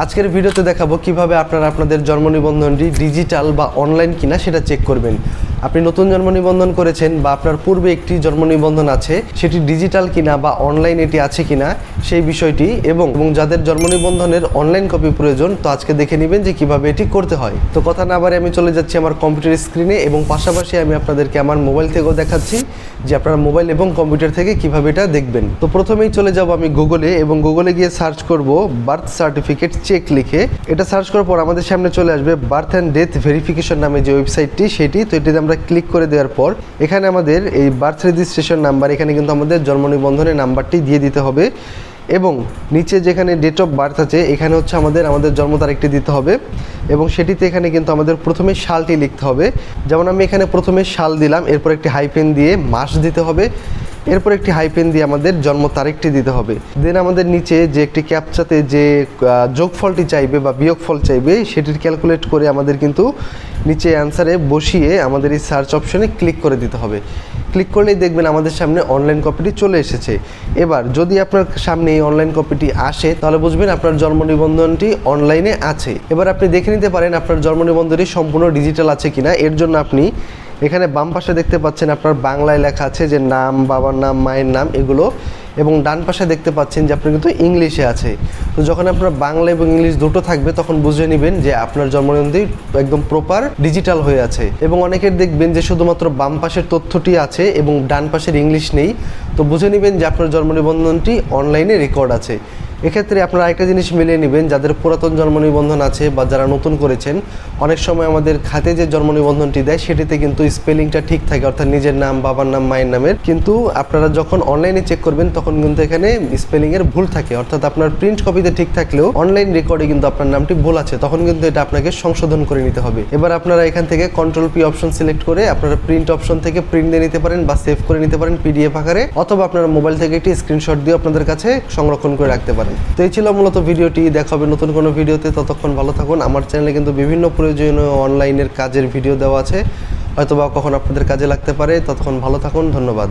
আজকের ভিডিওতে দেখাবো কীভাবে আপনারা আপনাদের জন্ম নিবন্ধনটি ডিজিটাল বা অনলাইন কিনা সেটা চেক করবেন। আপনি নতুন জন্ম নিবন্ধন করেছেন বা আপনার পূর্বে একটি জন্ম নিবন্ধন আছে, সেটি ডিজিটাল কিনা বা অনলাইন এটি আছে কিনা সেই বিষয়টি এবং এবং যাদের জন্ম নিবন্ধনের অনলাইন কপি প্রয়োজন, তো আজকে দেখে নেবেন যে কীভাবে এটি করতে হয়। তো কথা না বারে আমি চলে যাচ্ছি আমার কম্পিউটার স্ক্রিনে এবং পাশাপাশি আমি আপনাদেরকে আমার মোবাইল থেকেও দেখাচ্ছি যে আপনারা মোবাইল এবং কম্পিউটার থেকে কীভাবে এটা দেখবেন। তো প্রথমেই চলে যাব আমি গুগলে এবং গুগলে গিয়ে সার্চ করব বার্থ সার্টিফিকেট চেক লিখে। এটা সার্চ করার পর আমাদের সামনে চলে আসবে বার্থ অ্যান্ড ডেথ ভেরিফিকেশন নামে যে ওয়েবসাইটটি সেটি। তো এটিতে আমরা ক্লিক করে দেওয়ার পর, এখানে আমাদের এই বার্থ রেজিস্ট্রেশন নাম্বার এখানে কিন্তু আমাদের জন্ম নিবন্ধনের নাম্বারটি দিয়ে দিতে হবে। এবং নিচে যেখানে ডেট অফ বার্থ আছে, এখানে হচ্ছে আমাদের আমাদের জন্ম তারিখটি দিতে হবে। এবং সেটিতে এখানে কিন্তু আমাদের প্রথমে সালটি লিখতে হবে। যেমন আমি এখানে প্রথমে সাল দিলাম, এরপর একটি হাইপেন দিয়ে মাস দিতে হবে। এরপর একটি হাইপেন দিয়ে আমাদের জন্ম তারিখটি দিতে হবে। দেন আমাদের নিচে যে একটি ক্যাপচাতে যে যোগফলটি চাইবে বা বিয়োগফল চাইবে, সেটির ক্যালকুলেট করে আমাদের কিন্তু নিচে অ্যান্সারে বসিয়ে আমাদের এই সার্চ অপশনে ক্লিক করে দিতে হবে। ক্লিক করলেই দেখবেন আমাদের সামনে অনলাইন কপিটি চলে এসেছে। এবার যদি আপনার সামনে এই অনলাইন কপিটি আসে, তাহলে বুঝবেন আপনার জন্ম নিবন্ধনটি অনলাইনে আছে। এবার আপনি দেখে নিতে পারেন আপনার জন্ম নিবন্ধনটি সম্পূর্ণ ডিজিটাল আছে কিনা। এর জন্য আপনি এখানে বাম পাশে দেখতে পাচ্ছেন আপনার বাংলায় লেখা আছে যে নাম, বাবার নাম, মায়ের নাম, এগুলো এবং ডান পাশে দেখতে পাচ্ছেন যে আপনার কিন্তু ইংলিশে আছে। তো যখন আপনার বাংলা এবং ইংলিশ দুটো থাকবে, তখন বুঝে নেবেন যে আপনার জন্মনিবন্ধন একদম প্রপার ডিজিটাল হয়ে আছে। এবং অনেকের দেখবেন যে শুধুমাত্র বাম পাশের তথ্যটি আছে এবং ডান পাশের ইংলিশ নেই। তো বুঝে নেবেন যে আপনার জন্ম নিবন্ধনটি অনলাইনে রেকর্ড আছে। এক্ষেত্রে আপনারা একটা জিনিস মিলিয়ে নেবেন, যাদের পুরাতন জন্ম নিবন্ধন আছে বা যারা নতুন করেছেন, অনেক সময় আমাদের খাতে যে জন্ম নিবন্ধনটি দেয়, সেটিতে কিন্তু স্পেলিংটা ঠিক থাকে, অর্থাৎ নিজের নাম, বাবার নাম, মায়ের নামের। কিন্তু আপনারা যখন অনলাইনে চেক করবেন, তখন কিন্তু এখানে স্পেলিং এর ভুল থাকে। অর্থাৎ আপনার প্রিন্ট কপিতে ঠিক থাকলেও অনলাইন রেকর্ডে কিন্তু আপনার নামটি ভুল আছে। তখন কিন্তু এটা আপনাকে সংশোধন করে নিতে হবে। এবার আপনারা এখান থেকে কন্ট্রোল পি অপশন সিলেক্ট করে আপনারা প্রিন্ট অপশন থেকে প্রিন্ট দিয়ে নিতে পারেন বা সেভ করে নিতে পারেন পিডিএফ আকারে, অথবা আপনারা মোবাইল থেকে একটি স্ক্রিনশট দিয়ে আপনাদের কাছে সংরক্ষণ করে রাখতে পারেন। তো এই ছিল মূলত ভিডিওটি। দেখা হবে নতুন কোনো ভিডিওতে। ততক্ষণ ভালো থাকুন। আমার চ্যানেলে কিন্তু বিভিন্ন প্রয়োজনীয় অনলাইনের কাজের ভিডিও দেওয়া আছে। হয়তোবা কখন আপনাদের কাজে লাগতে পারে। ততক্ষণ ভালো থাকুন। ধন্যবাদ।